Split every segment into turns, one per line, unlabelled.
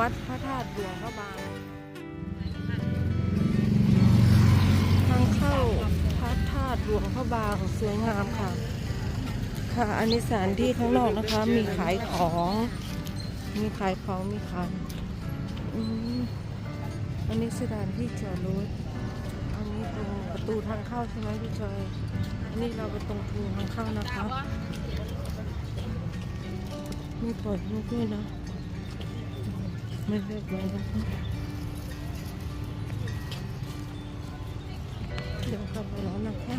วัดพระธาตุหลวงพระบาง ทางเข้าพระธาตุหลวงพระบางสวยงามค่ะ ค่ะ อันนี้สถานที่ข้างนอกนะคะ มีขายของ มีขายของ มีขายอันนี้สถานที่จอดรถ อันนี้ตรงประตูทางเข้าใช่ไหมพี่จอย อันนี้เราไปตรงประตูทางเข้านะคะ ไมีปล่อยลูกด้วยนะ ไม่เรียบร้อยนะคะเดี๋ยวกลับไปแล้วนะคะ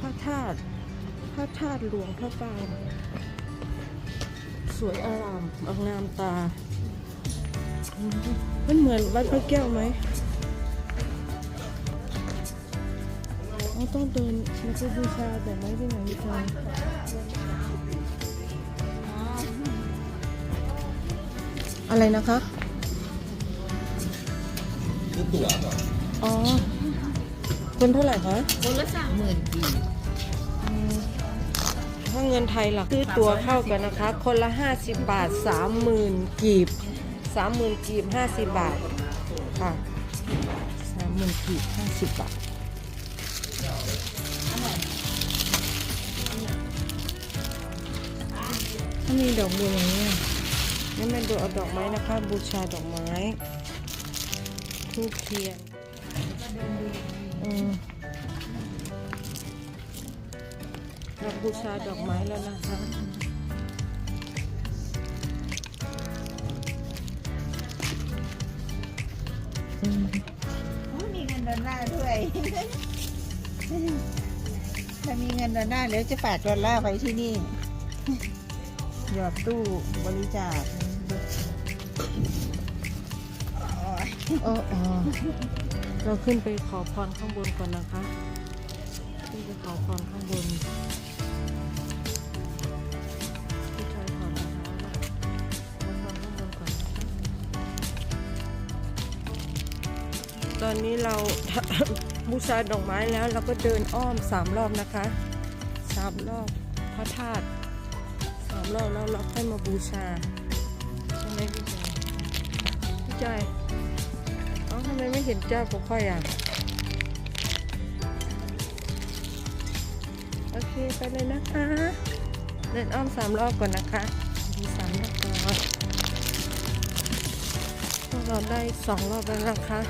พระธาตุพระธาตุหลวงพระบางสวยอารามอางามตา มันเหมือนวัดพระแก้วไหมเราต้องเดินแล้วก็บูชาแบบไหนที่ไหนดีคะอะไรนะคะ
ตั๋วก่อน
อ๋อ คนเท่าไหร่คะ
คนละสามหมื่นกีบ
อืมถ้าเงินไทยหลักซื้อตั๋วเข้ากันนะคะ คนละ 50 บาท 30,000กีบ 30,000กีบ 50 บาท ค่ะ 30,000กีบ 50 บาท ถ้ามีดอกบัวอย่างนี้ยนี่แม่ดูเอาดอกไม้นะคะ บูชาดอกไม้ ทูบเทียนอืมเราบูชาดอกไม้แล้วนะคะอืม
โอ้มีเงินดอลลาร์ด้วย ถ้ามีเงินดอลลาร์แล้วจะฝากดอลลาร์ไว้ที่นี่ หยอดตู้บริจาค
เออเออเราขึ้นไปขอพรข้างบนก่อนนะคะ ขึ้นไปขอพรข้างบนพี่ชายถอดรองเท้าแล้วขอพรข้างบนก่อนนะคะตอนนี้เรา บูชาดอกไม้แล้วเราก็เดินอ้อมสามรอบนะคะสามรอบพระธาตุสามรอบแล้วเราค่อยมาบูชาใช่ไหมพี่ชายพี่ชาย ทำไมไม่เห็นเจ้าของค่อยอะ โอเค ไปเลยนะคะ เดินอ้อมสามรอบก่อนนะคะมีสามรอบก่อนเราได้สองรอบแล้วนะคะ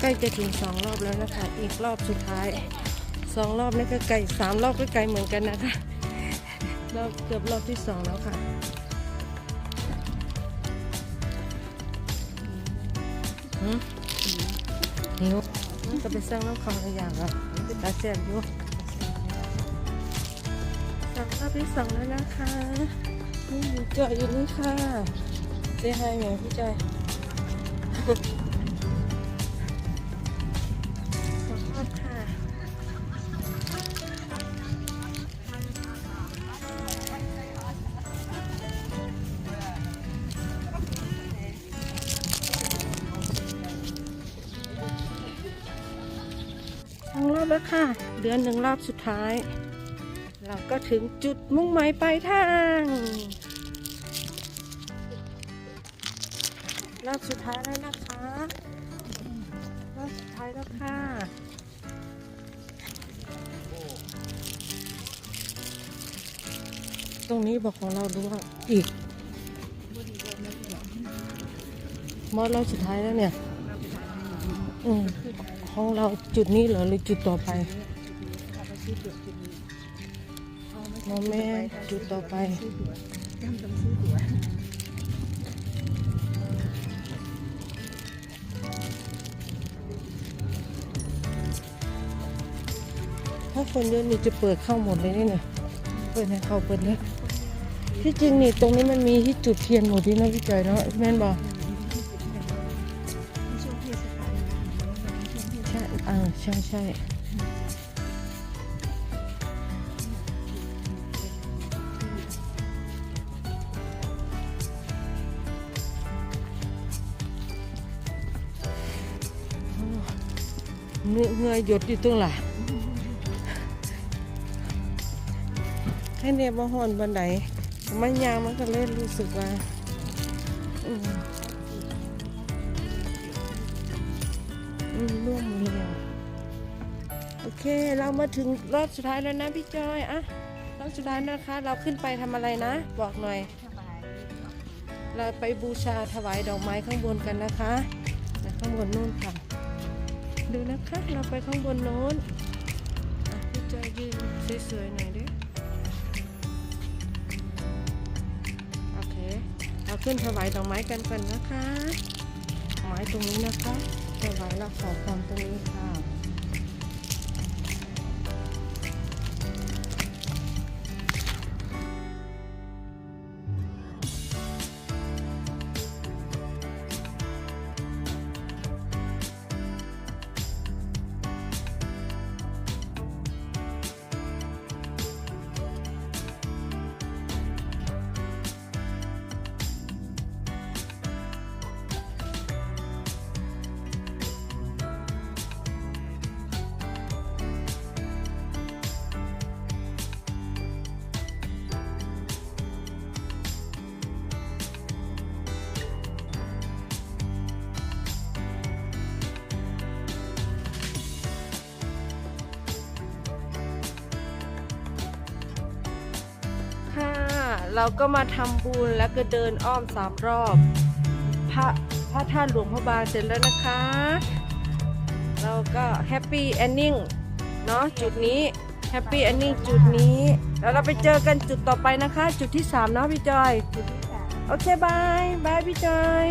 ใกล้จะถึงสองรอบแล้วนะคะ อีกรอบสุดท้ายสองรอบนี่ก็ไกลสามรอบก็ไกลเหมือนกันนะคะรอบเกือบรอบที่สองแล้วค่ะหืม หิวก็ไปสร้างน้ำคำอะไรอย่างอะตาเสบอยู่สั่งรอบที่สองแล้วนะคะนี่อยู่จอยอยู่นี่ค่ะเจฮายแม่พี่จอย องรอบแล้วค่ะเหลือนหนึ่งรอบสุดท้าย เราก็ถึงจุดมุ่งหมายปลายทาง รอบสุดท้ายแล้วนะคะ รอบสุดท้ายแล้วค่ะตรงนี้บอกของเราดูว่าอีกมอดรอบสุดท้ายแล้วเนี่ย อืม ของเราจุดนี้เหรอหรือจุดต่อไปโมแม่จุดต่อไปถ้าคนเยอะนี่จะเปิดเข้าหมดเลยนี่เนี่ยเปิดให้เข้าเปิดเลยที่จริงนี่ตรงนี้มันมีที่จุดเทียนหมดที่นะพี่จอยเนาะแม่นบอก
ช่
ใช่เหงื่อเหงื่อหยดอยู่ตรงหล่ะให้เนี่ยมาหอนบันไดมันยางมันก็เล่นรู้สึกว่าอืมอืมร่วมเลย อะโอเค เรามาถึงรอบสุดท้ายแล้วนะพี่จอยอะรอบสุดท้ายนะคะ เราขึ้นไปทำอะไรนะ บอกหน่อย เราไปบูชาถวายดอกไม้ข้างบนกันนะคะข้างบนนู่นค่ะ ดูนะคะ เราไปข้างบนโน้นพี่จอยยืนสวยๆหน่อยดิโอเค เราขึ้นถวายดอกไม้กันกันนะคะ ไม้ตรงนี้นะคะถวายเราขอพรตรงนี้ค่ะ เราก็มาทำบุญแล้วก็เดินอ้อมสามรอบ พระพระธาตุหลวงพระบางเสร็จแล้วนะคะ เราก็แฮปปี้แอนดิ้งเนาะจุดนี้แฮปปี้แอนดิ้งจุดนี้ แล้วเราไปเจอกันจุดต่อไปนะคะ จุดที่ 3 เนาะพี่จอย
จุดที่สาม
โอเคบายบายพี่จอย